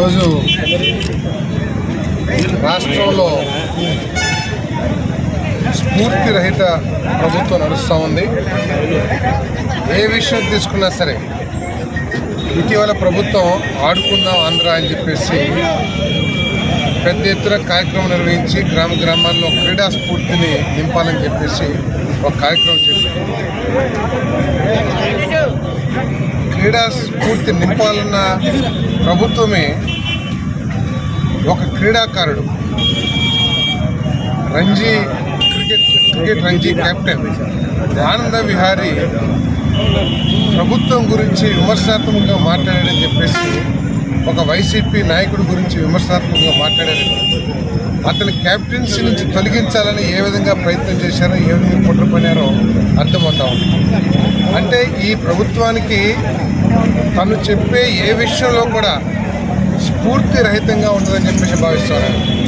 ఈరోజు రాష్ట్రంలో స్ఫూర్తి రహిత ప్రభుత్వం నడుస్తూ ఉంది. ఏ విషయం తీసుకున్నా సరే ఇటీవల ప్రభుత్వం ఆడుకుందాం ఆంధ్ర అని చెప్పేసి పెద్ద ఎత్తున కార్యక్రమం నిర్వహించి గ్రామ గ్రామాల్లో క్రీడా స్ఫూర్తిని నింపాలని చెప్పేసి ఒక కార్యక్రమం చేపట్టింది క్రీడా స్ఫూర్తి నింపాలన్న ప్రభుత్వమే ఒక క్రీడాకారుడు. Ranji cricket cricket Ranji captain Ananda Vihari ప్రభుత్వం గురించి విమర్శనాత్మకంగా మాట్లాడాడని చెప్పేసి ఒక వైసీపీ నాయకుడి గురించి విమర్శనాత్మకంగా మాట్లాడారు అతని క్యాప్టెన్సీ నుంచి తొలగించాలని ఏ విధంగా ప్రయత్నం చేశారో ఏ విధంగా కుట్ర పన్నారో అర్థమవుతా ఉంది. అంటే ఈ ప్రభుత్వానికి తను చెప్పే ఏ విషయంలో కూడా స్ఫూర్తి రహితంగా ఉంటుందని చెప్పేసి భావిస్తున్నాను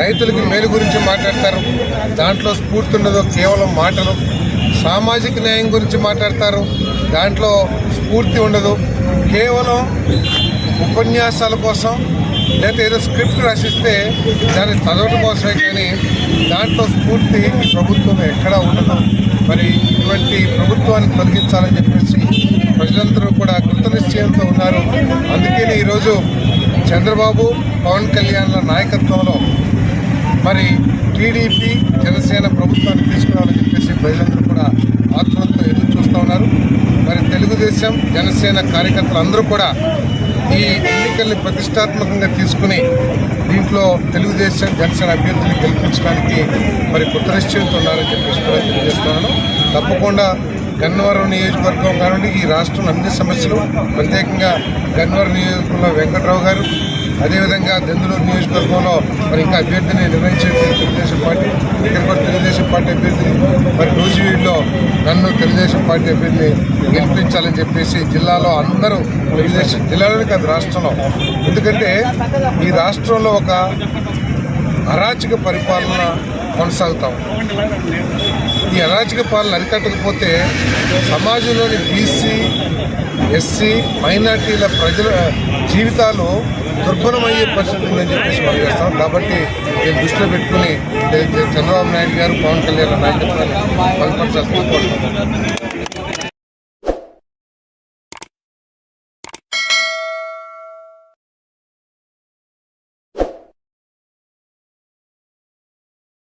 రైతులకి మేలు గురించి మాట్లాడతారు. దాంట్లో స్ఫూర్తి ఉండదు కేవలం మాటలు. సామాజిక న్యాయం గురించి మాట్లాడతారు. దాంట్లో స్ఫూర్తి ఉండదు. కేవలం ఉపన్యాసాల కోసం లేదా ఏదో స్క్రిప్ట్ రాసిస్తే దాన్ని చదవడం కోసమే కానీ దాంట్లో స్ఫూర్తి ప్రభుత్వం ఎక్కడా ఉండదు. మరి ఇటువంటి ప్రభుత్వాన్ని తొలగించాలని చెప్పేసి ప్రజలందరూ కూడా కృతనిశ్చయంతో ఉన్నారు. అందుకని ఈరోజు చంద్రబాబు పవన్ కళ్యాణ్ల నాయకత్వంలో మరి టీడీపీ జనసేన ప్రభుత్వాన్ని తీసుకురావాలని చెప్పేసి ప్రజలందరూ కూడా ఆత్మతో ఎదురు చూస్తూ ఉన్నారు. మరి తెలుగుదేశం జనసేన కార్యకర్తలు అందరూ కూడా ఈ ఎన్నికల్ని ప్రతిష్టాత్మకంగా తీసుకుని దీంట్లో తెలుగుదేశం జనసేన అభ్యర్థులు గెలిపించడానికి మరి కృతనిశ్చయంతో ఉన్నారని చెప్పేసి కూడా తెలియజేస్తున్నాను. తప్పకుండా గన్నవరం నియోజకవర్గం కానివ్వండి ఈ రాష్ట్రంలో అన్ని సమస్యలు ప్రత్యేకంగా గన్నవరం నియోజకవర్గంలో వెంకట్రావు గారు అదేవిధంగా దెందులూరు నియోజకవర్గంలో మరి ఇంకా అభ్యర్థిని నిర్ణయించే తెలుగుదేశం పార్టీ ఇక్కడ కూడా తెలుగుదేశం పార్టీ అభ్యర్థిని మరి రోజువీడిలో నన్ను తెలుగుదేశం పార్టీ అభ్యర్థిని గెలిపించాలని చెప్పేసి జిల్లాలో అందరూ తెలుగుదేశం జిల్లాలోనే కాదు రాష్ట్రంలో. ఎందుకంటే ఈ రాష్ట్రంలో ఒక అరాచక పరిపాలన కొనసాగుతాం ఈ అరాచక పాలన అరికట్టకపోతే సమాజంలోని బీసీ ఎస్సీ మైనార్టీల ప్రజల జీవితాలు దుర్భరమయ్యే పరిస్థితి ఉందని చెప్పేసి మనం చేస్తాం. కాబట్టి నేను దృష్టిలో పెట్టుకుని చంద్రబాబు నాయుడు గారు పవన్ కళ్యాణ్ నాయకత్వాన్ని బలపరచాల్సి కోరుతున్నాను